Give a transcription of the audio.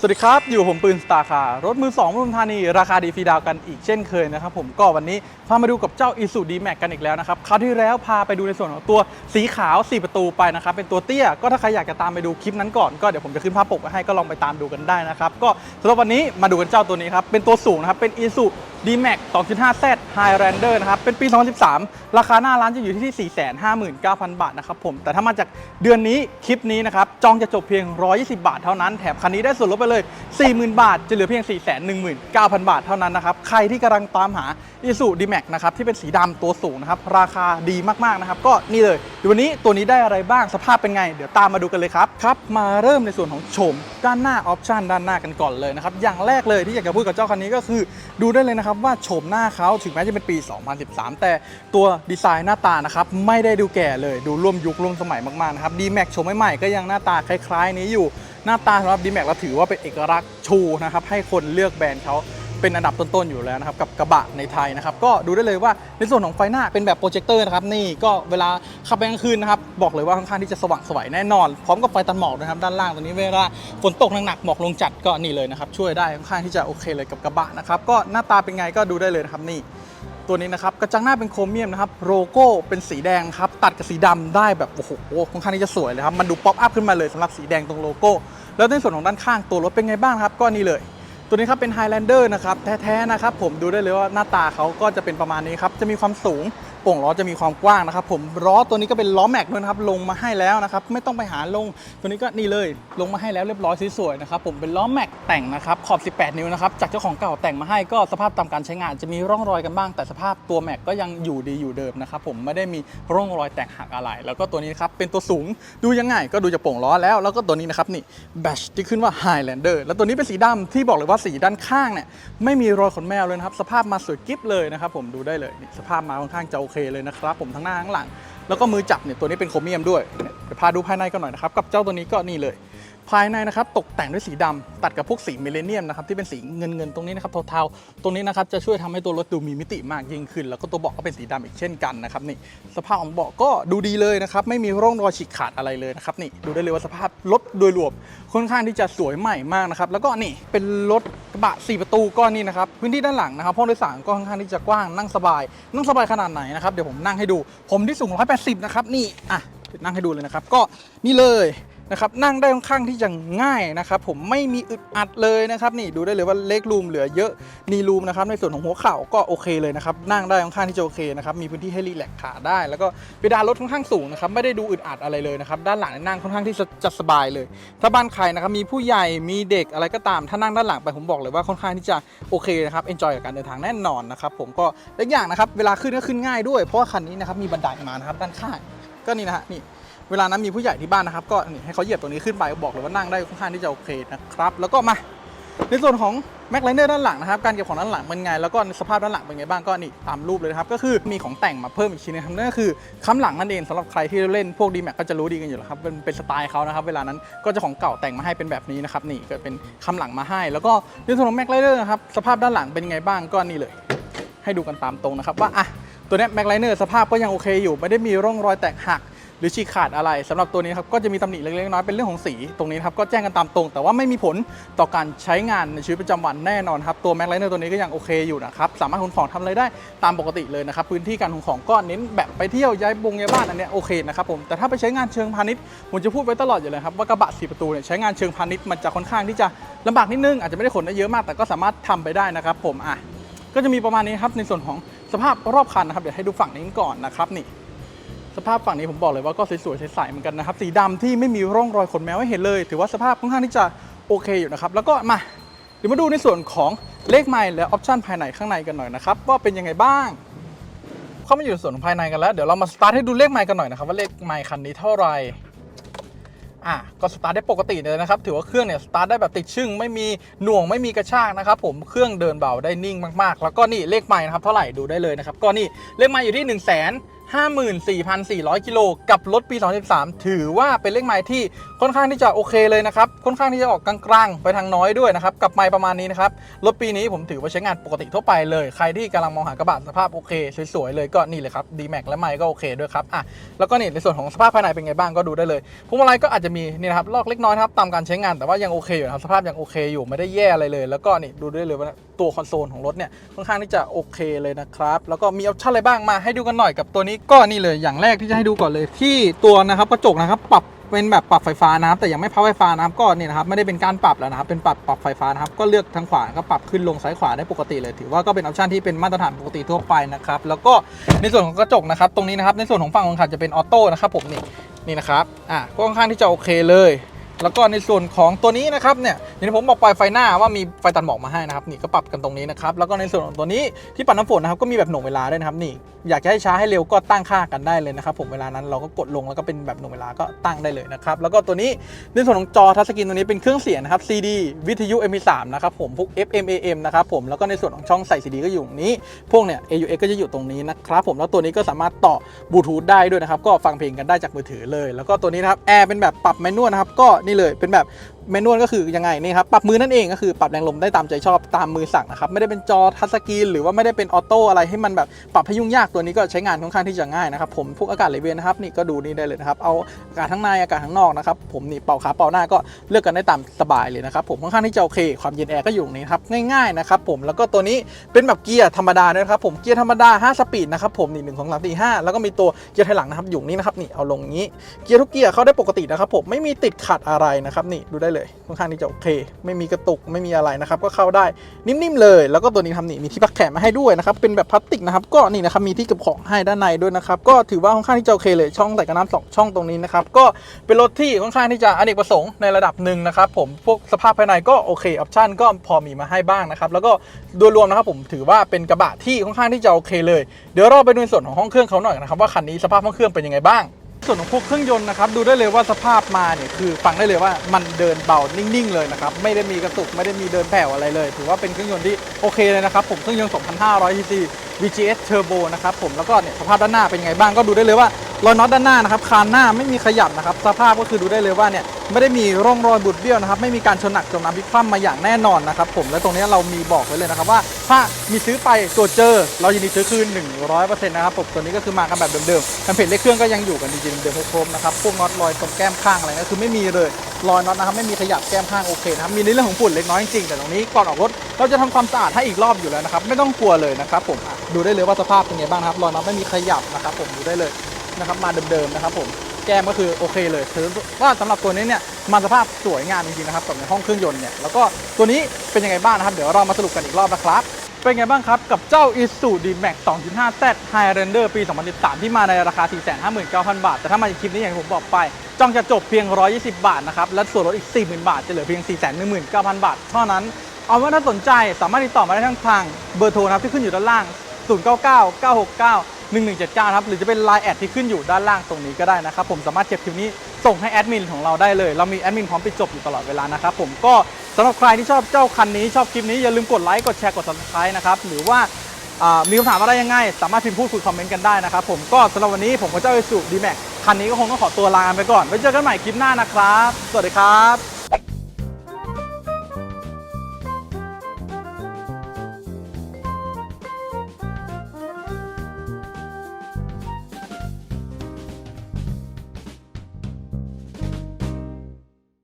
สวัสดีครับ อยู่ผมปืนสตาร์คารถมือ2องปทุมธานี ราคาดีฟรีดาวกันอีกเช่นเคยนะครับผมก็วันนี้พามาดูกับเจ้า i s u d m a x กันอีกแล้วนะครับคราวที่แล้วพาไปดูในส่วนของตัวสีขาว 4 ประตูไปนะครับ เป็นตัวเตี้ย ก็ถ้าใครอยากจะตามไปดูคลิปนั้นก่อน ก็เดี๋ยวผมจะขึ้นภาพปกไว้ให้ก็ลองไปตามดูกันได้นะครับ ก็สำหรับวันนี้มาดูกันเจ้าตัวนี้ครับเป็นตัวสูงนะครับเป็น i s u d m a x 2.5Z Highlander นะครับเป็นปี 2013 ราคาหน้าร้านจะอยู่ที่ 459,000 บาทนะครับผมแต่ถ้ามาจากเดือนนี้คลิปนี้นะครับจองจะจบเพียง 120 บาทเท่านั้นแถมคันนี้ได้ส่วนลดไปเลย 40,000 บาท จะเหลือเพียง 419,000 บาทเท่านั้นนะครับ ใครที่กำลังตามหา i s u d m a x นะครับที่เป็นสีดำตัวสูงนะครับ ราคาดีมากๆนะครับ ก็นี่เลยเดี๋ยววันนี้ตัวนี้ได้อะไรบ้างสภาพเป็นไง เดี๋ยวตามมาดูกันเลยครับครับ มาเริ่มในส่วนของโฉมด้านหน้าออปชันด้านหน้ากันก่อนเลยนะครับอย่างแรกเลยที่อยากจะพูดกับเจ้าคันนี้ก็คือ ดูได้เลยนะครับว่าโฉมหน้าเขาถึงแม้จะเป็นปี 2013 แต่ตัวดีไซน์หน้าตานะครับไม่ได้ดูแก่เลยดูร่วมยุคร่วมสมัยมากๆนะครับ d m a x โฉมใหม่ๆก็ยังหน้าตาคล้ายๆนี้อยู่ หน้าตาสำหรับ d m a x เราถือว่าเป็นเอกลักษณ์ชูนะครับให้คนเลือกแบรนด์เขาเป็นอันดับต้นๆอยู่แล้วนะครับกับกระบะในไทยนะครับก็ดูได้เลยว่าในส่วนของไฟหน้าเป็นแบบโปรเจคเตอร์นะครับนี่ก็เวลาขับไปกลางคืนนะครับบอกเลยว่าค่อนข้างที่จะสว่างสวยแน่นอน พร้อมกับไฟตัดหมอกนะครับด้านล่างตัวนี้เวลาฝนตกหนักๆหมอกลงจัดก็นี่เลยนะครับช่วยได้ค่อนข้างที่จะโอเคเลยกับกระบะนะครับก็หน้าตาเป็นไงก็ดูได้เลยนะครับนี่ ตัวนี้นะครับกระจังหน้าเป็นโครเมียมนะครับโลโก้เป็นสีแดงครับตัดกับสีดำได้แบบโอ้โหค่อนข้างที่จะสวยเลยครับมันดูป๊อปอัพขึ้นมาเลยสำหรับสีแดงตรงโลโก้ แล้วในส่วนของด้านข้างตัวรถเป็นไงบ้างครับก็นี่เลย ตัวนี้ครับเป็น Highlander นะครับแท้ๆนะครับผมดูได้เลยว่าหน้าตาเขาก็จะเป็นประมาณนี้ครับจะมีความสูง ป่งล้อจะมีความกว้างนะครับ ผมล้อตัวนี้ก็เป็นล้อแม็กด้วยนะครับลงมาให้แล้วนะครับไม่ต้องไปหาลงตัวนี้ก็นี่เลย ลงมาให้แล้วเรียบร้อยสวยๆนะครับผมเป็นล้อแม็กแต่งนะครับขอบ 18 นิ้วนะครับจากเจ้าของเก่าแต่งมาให้ก็สภาพตามการใช้งานจะมีร่องรอยกันบ้าง แต่สภาพตัวแม็กก็ยังอยู่ดีอยู่เดิมนะครับผมไม่ได้มีร่องรอยแตกหักอะไร แล้วก็ตัวนี้ครับเป็นตัวสูงดูยังไงก็ดูจะโป่งล้อแล้ว แล้วก็ตัวนี้นะครับนี่แบชที่ขึ้นว่า Highlander แล้วตัวนี้เป็นสีดำที่บอกเลยว่าสีด้านข้างเนี่ยไม่มีรอยขนแมวเลยนะครับสภาพมาสวยกิ๊บเลยนะครับผมดูได้เลยสภาพมาค่อนข้างจะโอเคเลยนะครับ ผมทั้งหน้าทั้งหลัง แล้วก็มือจับเนี่ยตัวนี้เป็นโครเมียมด้วยเดี๋ยวพาดูภายในกันหน่อยนะครับ กับเจ้าตัวนี้ก็นี่เลย ภายในนะครับตกแต่งด้วยสีดำตัดกับพวกสีมิเลเนียมนะครับที่เป็นสีเงินเงินๆตรงนี้นะครับเทาๆตรงนี้นะครับจะช่วยทำให้ตัวรถดูมีมิติมากยิ่งขึ้น แล้วก็ตัวเบาะก็เป็นสีดำอีกเช่นกันนะครับนี่สภาพของเบาะก็ดูดีเลยนะครับไม่มีร่องรอยฉีกขาดอะไรเลยนะครับนี่ดูได้เลยว่าสภาพรถโดยรวมค่อนข้างที่จะสวยใหม่มากนะครับแล้วก็นี่เป็นรถกระบะ4ประตูก็นี่นะครับพื้นที่ด้านหลังนะครับห้องโดยสารก็ค่อนข้างที่จะกว้างนั่งสบาย นั่งสบายขนาดไหนนะครับเดี๋ยวผมนั่งให้ดู ผมที่สูง 180 นะครับนี่อะนั่งให้ดูเลยนะครับ ก็นี่เลย นะครับนั่งได้ค่อนข้างที่จะง่ายนะครับผมไม่มีอึดอัดเลยนะครับนี่ดูได้เลยว่าเล็กรูมเหลือเยอะนีรูมนะครับในส่วนของหัวเข่าก็โอเคเลยนะครับนั่งได้ค่อนข้างที่จะโอเคนะครับมีพื้นที่ให้รีแลกขาได้ แล้วก็เพดานรถค่อนข้างสูงนะครับไม่ได้ดูอึดอัดอะไรเลยนะครับด้านหลังนั่งค่อนข้างที่จะจะสบายเลย ถ้าบ้านใครนะครับมีผู้ใหญ่มีเด็กอะไรก็ตาม ถ้านั่งด้านหลังไปผมบอกเลยว่าค่อนข้างที่จะโอเคนะครับเอนจอยกับการเดินทางแน่นอนนะครับผมก็และอีกอย่างนะครับเวลาขึ้นก็ขึ้นง่ายด้วย เพราะว่าคันนี้นะครับมีบันไดมานะครับด้านข้างก็นี่นะฮะนี่ เวลานั้นมีผู้ใหญ่ที่บ้านนะครับ ก็นี่ให้เขาเหยียบตัวนี้ขึ้นไปบอกเลยว่านั่งได้ค่อนข้างที่จะโอเคนะครับ แล้วก็มาในส่วนของแม็กไลเนอร์ด้านหลังนะครับการเก็บของด้านหลังเป็นไงแล้วก็สภาพด้านหลังเป็นไงบ้างก็นี่ตามรูปเลยนะครับก็คือมีของแต่งมาเพิ่มอีกชิ้นนึงครับนั่นก็คือค้ำหลังนั่นเองสำหรับใครที่เล่นพวกดีแม็กก็จะรู้ดีกันอยู่แล้วครับเป็นเป็นสไตล์เขานะครับเวลานั้นก็จะของเก่าแต่งมาให้เป็นแบบนี้นะครับนี่ก็เป็นค้ำหลังมาให้ แล้วก็ในส่วนของแม็กไลเนอร์นะครับสภาพด้านหลังเป็นไงบ้างก็นี่เลย ให้ดูกันตามตรงนะครับว่าอะตัวนี้แม็กไลเนอร์สภาพก็ยังโอเคอยู่ไม่ได้มีร่องรอยแตกหัก หรือฉีกขาดอะไรสำหรับตัวนี้ครับก็จะมีตำหนิเล็กๆน้อยๆเป็นเรื่องของสีตรงนี้ครับก็แจ้งกันตามตรง แต่ว่าไม่มีผลต่อการใช้งานในชีวิตประจำวันแน่นอนครับตัวแม็กไลเนอร์ตัวนี้ก็ยังโอเคอยู่นะครับสามารถขนของทำอะไรได้ตามปกติเลยนะครับพื้นที่การขนของก็เน้นแบบไปเที่ยวย้ายบงย้ายบ้านอันเนี้ยโอเคนะครับผมแต่ถ้าไปใช้งานเชิงพาณิชย์ผมจะพูดไว้ตลอดอยู่เลยครับว่ากระบะสีประตูเนี่ยใช้งานเชิงพาณิชย์มันจะค่อนข้างที่จะลำบากนิดนึงอาจจะไม่ได้ขนได้เยอะมาก แต่ก็สามารถทำไปได้นะครับผมอะก็จะมีประมาณนี้ครับในส่วนของสภาพรอบคันนะครับเดี๋ยวให้ดูฝั่งนี้ก่อนนะครับนี่ สภาพฝั่งนี้ผมบอกเลยว่าก็สวยๆใสๆเหมือนกันนะครับ สีดำที่ไม่มีร่องรอยขนแมวให้เห็นเลย ถือว่าสภาพค่อนข้างที่จะโอเคอยู่นะครับ แล้วก็มาเดี๋ยวมาดูในส่วนของเลขไมล์และออปชันภายในข้างในกันหน่อยนะครับว่าเป็นยังไงบ้าง เข้ามาอยู่ในส่วนของภายในกันแล้ว เดี๋ยวเรามาสตาร์ทให้ดูเลขไมล์กันหน่อยนะครับว่าเลขไมล์คันนี้เท่าไหร่อะก็สตาร์ทได้ปกติเลยนะครับ ถือว่าเครื่องเนี่ยสตาร์ทได้แบบติดชึ่งไม่มีหน่วงไม่มีกระชากนะครับผมเครื่องเดินเบาได้นิ่งมากๆ แล้วก็นี่เลขไมล์นะครับเท่าไหร่ดูได้เลยนะครับก็นี่เลขไมล์อยู่ที่1 5 54,400 กิโลกับรถปี 2013 ถือว่าเป็นเลขไมล์ที่ค่อนข้างที่จะโอเคเลยนะครับ ค่อนข้างที่จะออกกลางๆ ไปทางน้อยด้วยนะครับ กับไมล์ประมาณนี้นะครับ รถปีนี้ผมถือว่าใช้งานปกติทั่วไปเลย ใครที่กำลังมองหากระบะสภาพโอเค สวยๆ เลยก็นี่เลยครับ D-Max และไมล์ก็โอเคด้วยครับอะแล้วก็นี่ในส่วนของสภาพภายในเป็นไงบ้างก็ดูได้เลยพวงมาลัยก็อาจจะมีนี่นะครับลอกเล็กน้อยครับตามการใช้งานแต่ว่ายังโอเคอยู่ครับสภาพยังโอเคอยู่ไม่ได้แย่อะไรเลย แล้วก็นี่ดูได้เลยว่า ตัวคอนโซลของรถเนี่ยค่อนข้างที่จะโอเคเลยนะครับ แล้วก็มีออปชั่นอะไรบ้างมาให้ดูกันหน่อยกับตัวนี้ก็นี่เลยอย่างแรกที่จะให้ดูก่อนเลย ที่ตัวนะครับกระจกนะครับปรับเป็นแบบปรับไฟฟ้านะครับแต่ยังไม่พับไฟฟ้านะครับก็นี่นะครับไม่ได้เป็นการปรับแล้วนะครับเป็นปรับปรับไฟฟ้านะครับก็เลือกทางขวาก็ปรับขึ้นลงซ้ายขวาได้ปกติเลย ถือว่าก็เป็นออปชันที่เป็นมาตรฐานปกติทั่วไปนะครับแล้วก็ในส่วนของกระจกนะครับตรงนี้นะครับในส่วนของฝั่งคนขับจะเป็นออโต้นะครับผมนี่นี่นะครับอะก็ค่อนข้างที่จะโอเคเลย แล้วก็ในส่วนของตัวนี้นะครับเนี่ยอย่างที่ผมบอกไปไฟหน้าว่ามีไฟตัดหมอกมาให้นะครับนี่ก็ปรับกันตรงนี้นะครับแล้วก็ในส่วนของตัวนี้ที่ปัดน้ำฝนนะครับก็มีแบบหน่วงเวลาด้วยนะครับนี่อยากจะให้ช้าให้เร็วก็ตั้งค่ากันได้เลยนะครับผมเวลานั้นเราก็กดลงแล้วก็เป็นแบบหน่วงเวลาก็ตั้งได้เลยนะครับแล้วก็ตัวนี้ในส่วนของจอทัชสกรีนตัวนี้เป็นเครื่องเสียงนะครับ CD วิทยุ MP3 นะครับผมพวก FM AM นะครับผมแล้วก็ในส่วนของช่องใส่ CD ก็อยู่ตรงนี้ พวกเนี่ย AUX ก็จะอยู่ตรงนี้นะครับผมแล้วตัวนี้ก็สามารถต่อบลูทูธได้ด้วยนะครับก็ฟังเพลงกันได้จากมือถือเลย แล้วก็ตัวนี้นะครับแอร์เป็นแบบปรับแมนนวลนะครับก็นี่เลย เป็นแบบ แมนนวลก็คือยังไงนี่ครับปรับมือนั่นเองก็คือปรับแรงลมได้ตามใจชอบตามมือสั่งนะครับไม่ได้เป็นจอทัชสกรีนหรือว่าไม่ได้เป็นออโต้อะไรให้มันแบบปรับให้ยุ่งยากตัวนี้ก็ใช้งานค่อนข้างที่จะง่ายนะครับผมพวกอากาศไหลเวียนนะครับนี่ก็ดูนี่ได้เลยนะครับเอาอากาศข้งในอากาศข้งนอกนะครับผมนี่เป่าขาเป่าหน้าก็เลือกกันได้ตามสบายเลยนะครับผมค่อนข้างที่จะโอเคความเย็นแอร์ก็อยู่นี้ครับง่ายๆนะครับผมแล้วก็ตัวนี้เป็นแบบเกียร์ธรรมดาด้วยครับผมเกียร์ธรรมดา 5 สปีดนะครับผมนี่หนึ่งสองสามสี่ห้าแล้วก็มีตัวเกียร์ถอยหลังนะครับอยู่นี้นะครับนี่เอาลงงนี้เกียร์ทุกเกียร์เข้าได้ปกตินะครับผมไม่มีติดขัดอะไรนะครับนี่ดูได้เลยค่อนข้างที่จะโอเค ไม่มีกระตุกไม่มีอะไรนะครับก็เข้าได้นิ่มๆเลย แล้วก็ตัวนี้ทำนี่มีที่พักแขนมาให้ด้วยนะครับเป็นแบบพลาสติกนะครับก็นี่นะครับมีที่เก็บของให้ด้านในด้วยนะครับก็ถือว่าค่อนข้างที่จะโอเคเลยช่องใส่กระน้ำสองช่องตรงนี้นะครับก็เป็นรถที่ค่อนข้างที่จะอเนกประสงค์ในระดับหนึ่งนะครับผมพวกสภาพภายในก็โอเคออปชั่นก็พอมีมาให้บ้างนะครับแล้วก็โดยรวมนะครับผมถือว่าเป็นกระบะที่ค่อนข้างที่จะโอเคเลย เดี๋ยวเราไปดูในส่วนของห้องเครื่องเขาหน่อยนะครับว่าคันนี้สภาพห้องเครื่องเป็นยังไงบ้าง ส่วนของพวกเครื่องยนต์นะครับดูได้เลยว่าสภาพมาเนี่ยคือฟังได้เลยว่ามันเดินเบานิ่งๆเลยนะครับไม่ได้มีกระตุกไม่ได้มีเดินแผ่วอะไรเลย ถือว่าเป็นเครื่องยนต์ที่โอเคเลยนะครับผมเครื่องยนต์ 2,500 cc VGS Turbo นะครับผมแล้วก็เนี่ยสภาพด้านหน้าเป็นไงบ้างก็ดูได้เลยว่า รอยน็อตด้านหน้านะครับคานหน้าไม่มีขยับนะครับสภาพก็คือดูได้เลยว่าเนี่ยไม่ได้มีร่องรอยบุดเบี้ยวนะครับไม่มีการชนหนักจมน้ำพลิกคว่ำมาอย่างแน่นอนนะครับผมและตรงนี้เรามีบอกไว้เลยนะครับว่าถ้ามีซื้อไปตรวจเจอ เรายินดีซื้อคืน100%นะครับผมตัวนี้ก็คือมากันแบบเดิมๆแผ่นเพจเลขเครื่องก็ยังอยู่กันจริงๆเดิมครบนะครับพวกน็อตรอยตรงแก้มข้างอะไรก็คือไม่มีเลยรอยน็อตนะครับไม่มีขยับแก้มข้างโอเคนะครับมีในเรื่องของฝุ่นเล็กน้อยจริงๆแต่ตรงนี้ก่อนออกรถเราจะทำความสะอาดให้อีกรอบอยู่แล้วนะครับไม่ต้องกลัวเลยนะครับผมดูได้เลยว่าสภาพเป็นไงบ้างครับรอยน็อตไม่มีขยับนะครับผมดูได้เลย นะครับมาเดิมๆนะครับผมแก้มก็คือโอเคเลยถือว่าสำหรับตัวนี้เนี่ยมาสภาพสวยงามจริงๆนะครับกับในห้องเครื่องยนต์เนี่ยแล้วก็ตัวนี้เป็นยังไงบ้างนะครับ เดี๋ยวเรามาสรุปกันอีกรอบนะครับ เป็นไงบ้างครับกับเจ้า Isuzu D-Max 2.5 Z Highlander ปี 2013 ที่มาในราคา 459,000 บาท แต่ถ้ามาในคลิปนี้อย่างที่ผมบอกไปจ้องจะจบเพียง 120 บาทนะครับและส่วนลดอีก 40,000 บาท จะเหลือเพียง 419,000 บาท เท่านั้นเอาว่าถ้าสนใจสามารถติดต่อมาได้ทั้งทางเบอร์โทรนะครับที่ขึ้นอยู่ด้านล่าง 099 969 1179ครับหรือจะเป็น Line แอดที่ขึ้นอยู่ด้านล่างตรงนี้ก็ได้นะครับผมสามารถเก็บคลิปนี้ส่งให้แอดมินของเราได้เลย เรามีแอดมินพร้อมปิดจบอยู่ตลอดเวลานะครับผมก็สำหรับใครที่ชอบเจ้าคันนี้ชอบคลิปนี้อย่าลืมกดไลค์กดแชร์กด subscribe นะครับหรือว่ามีคำถามอะไรยังไง สามารถพิมพ์พูดคุยคอมเมนต์กันได้นะครับผมก็สำหรับวันนี้ผมกับเจ้า Isuzu D-Max คันนี้ก็คงต้องขอตัวลาไปก่อนไว้เจอกันใหม่คลิปหน้านะครับ สวัสดีครับ